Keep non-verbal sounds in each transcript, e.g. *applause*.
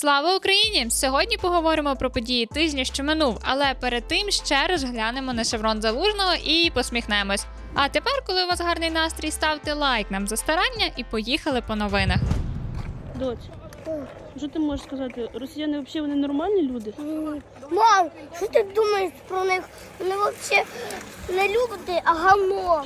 Слава Україні! Сьогодні поговоримо про події тижня, що минув, але перед тим ще раз глянемо на шеврон залужного і посміхнемось. А тепер, коли у вас гарний настрій, ставте лайк нам за старання і поїхали по новинах. Доць, що ти можеш сказати? Росіяни взагалі вони нормальні люди? Мам, що ти думаєш про них? Вони взагалі не люди, а гамно.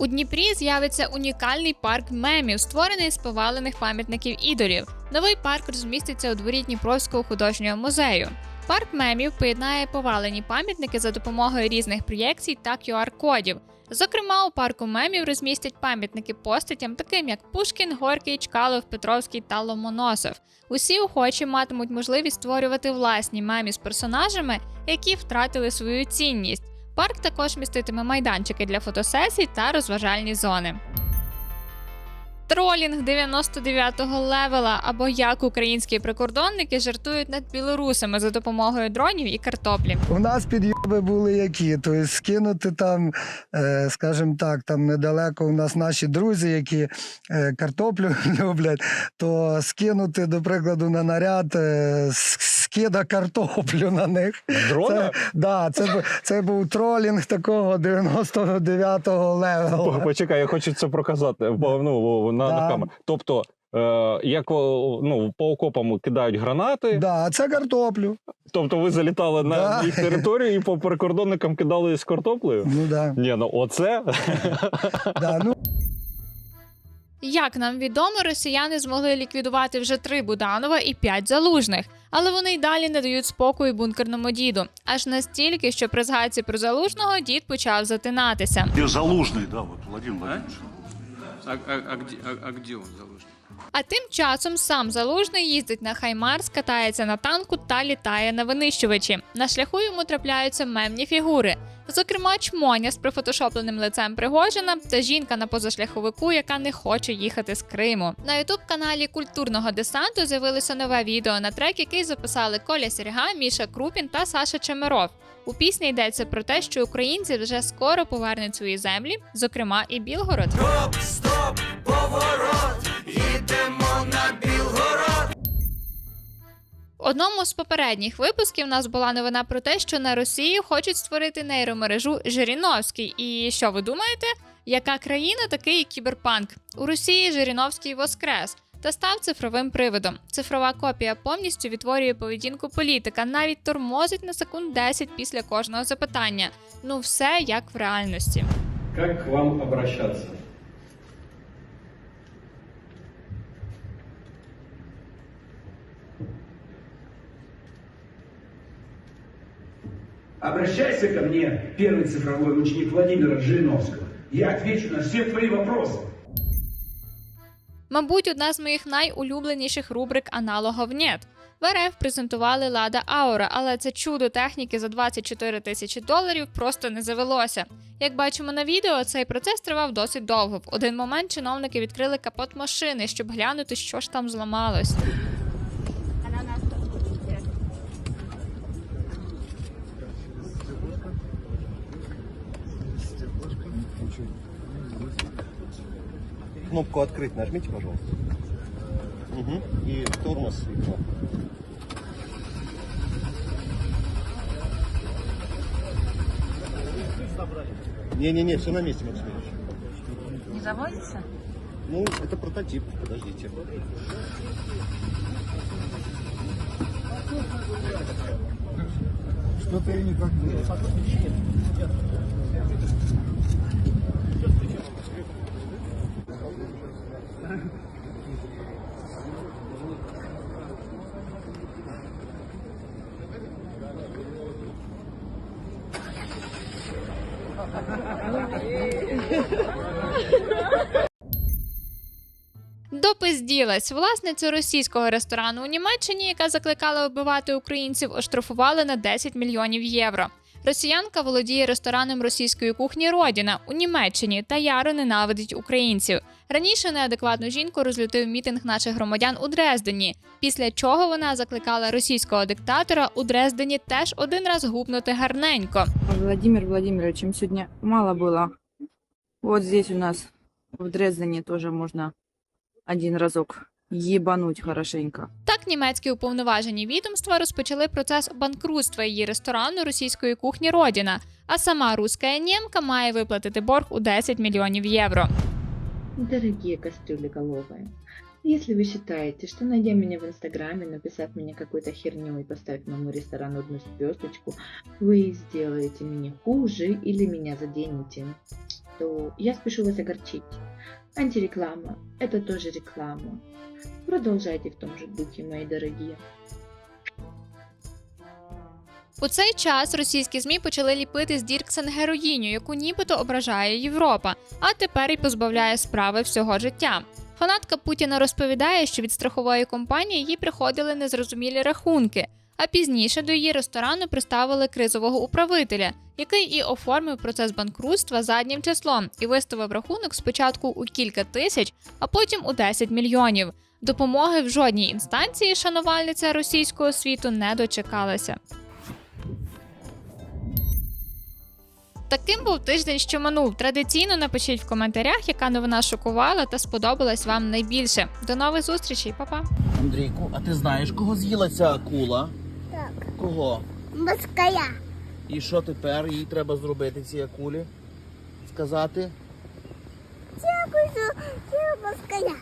У Дніпрі з'явиться унікальний парк мемів, створений з повалених пам'ятників ідолів. Новий парк розміститься у дворі Дніпровського художнього музею. Парк мемів поєднає повалені пам'ятники за допомогою різних проєкцій та QR-кодів. Зокрема, у парку мемів розмістять пам'ятники постатям, таким як Пушкін, Горький, Чкалов, Петровський та Ломоносов. Усі охочі матимуть можливість створювати власні мемі з персонажами, які втратили свою цінність. Парк також міститиме майданчики для фотосесій та розважальні зони. Тролінг 99-го левела або як українські прикордонники жартують над білорусами за допомогою дронів і картоплі. У нас підйоби були які. Тобто скинути там, е, скажімо так, там недалеко у нас наші друзі, які е, картоплю *laughs* люблять, то скинути, до прикладу, на наряд е, скида картоплю на них. Дрона? Це, да, це, це був тролінг такого 99-го По- левела. Почекай, я хочу це проказати ну, на, Да. на камеру. Тобто, е, як ну, по окопам кидають гранати, Да, це картоплю. тобто ви залітали на Да. їх територію і по прикордонникам кидали з картоплею? Ну да. Ні, ну оце да ну, Як нам відомо, росіяни змогли ліквідувати вже три Буданова і п'ять залужних, але вони й далі не дають спокою бункерному діду. Аж настільки, що при згадці про залужного дід почав затинатися. Залужний, да, от Владимир Владимирович. А, а, а а, а, а а де він заложен? А тим часом сам залужний їздить на Хаймарс, катається на танку та літає на винищувачі. На шляху йому трапляються мемні фігури. Зокрема, чмоня з прифотошопленим лицем Пригожина та жінка на позашляховику, яка не хоче їхати з Криму. На ютуб каналі культурного десанту з'явилося нове відео на трек, який записали Коля Серга, Міша Крупін та Саша Чемеров. У пісні йдеться про те, що українці вже скоро повернуть свої землі, зокрема і Білгород. В одному з попередніх випусків у нас була новина про те, що на Росії хочуть створити нейромережу Жириновський. І що ви думаєте? Яка країна такий кіберпанк? У Росії Жириновський воскрес та став цифровим привидом. Цифрова копія повністю відтворює поведінку політика, навіть тормозить на секунд 10 після кожного запитання. Ну все як в реальності. Как к вам обращаться? Обращайся ко мне, первый цифровой ученик Владимира Жириновского. Я отвечу на все твои вопросы. Мабуть, одна з моїх найулюбленіших рубрик аналогов «Нєт». В РФ презентували Лада Аура, але це чудо техніки за 24 тисячі доларів просто не завелося. Як бачимо на відео, цей процес тривав досить довго. В один момент чиновники відкрили капот машини, щоб глянути, що ж там зламалось. Кнопку открыть нажмите, пожалуйста. Угу. И тормоз. и кнопку. Не-не-не, все на месте, Максим. Не заводится? Ну, это прототип, подождите. Что-то я никак не... Допизділась. Власницю російського ресторану у Німеччині, яка закликала вбивати українців, оштрафували на 10 мільйонів євро. Росіянка володіє рестораном російської кухні Родіна у Німеччині та яро ненавидить українців. Раніше неадекватну жінку розлютив мітинг наших громадян у Дрездені, після чого вона закликала російського диктатора у Дрездені теж один раз гупнути гарненько. Владимир Владимирович, им сегодня мало было. Вот здесь у нас в Дрездене тоже можно один разок. Ебануть хорошенько. Так німецькі уповноважені відомства розпочали процес банкрутства її ресторану російської кухні Родіна, а сама руська німка має виплатити борг у 10 мільйонів євро. Дорогие кастрюли если вы считаете, что найдя меня в Инстаграме, написав мне какой-то херню и поставив моему ресторану одну звездочку, вы сделаете мне хуже или меня заденете, то я спешу вас огорчить. Антиреклама – это тоже реклама. Продолжайте в том же духе, мои дорогие. У цей час російські змі почали ліпити з Дірксен героїню, яку нібито ображає Європа, а тепер й позбавляє справи всього життя. Фанатка Путіна розповідає, що від страхової компанії їй приходили незрозумілі рахунки. А пізніше до її ресторану приставили кризового управителя, який і оформив процес банкрутства заднім числом і виставив рахунок спочатку у кілька тисяч, а потім у 10 мільйонів. Допомоги в жодній інстанції шанувальниця російського світу не дочекалася. Таким був тиждень, що минув. Традиційно напишіть в коментарях, яка новина шокувала та сподобалась вам найбільше. До нових зустрічей, па-па! Андрійку, а ти знаєш, кого з'їла ця акула? Кого? москаля. І що тепер їй треба зробити цій акулі? Сказати? Дякую, що москаля.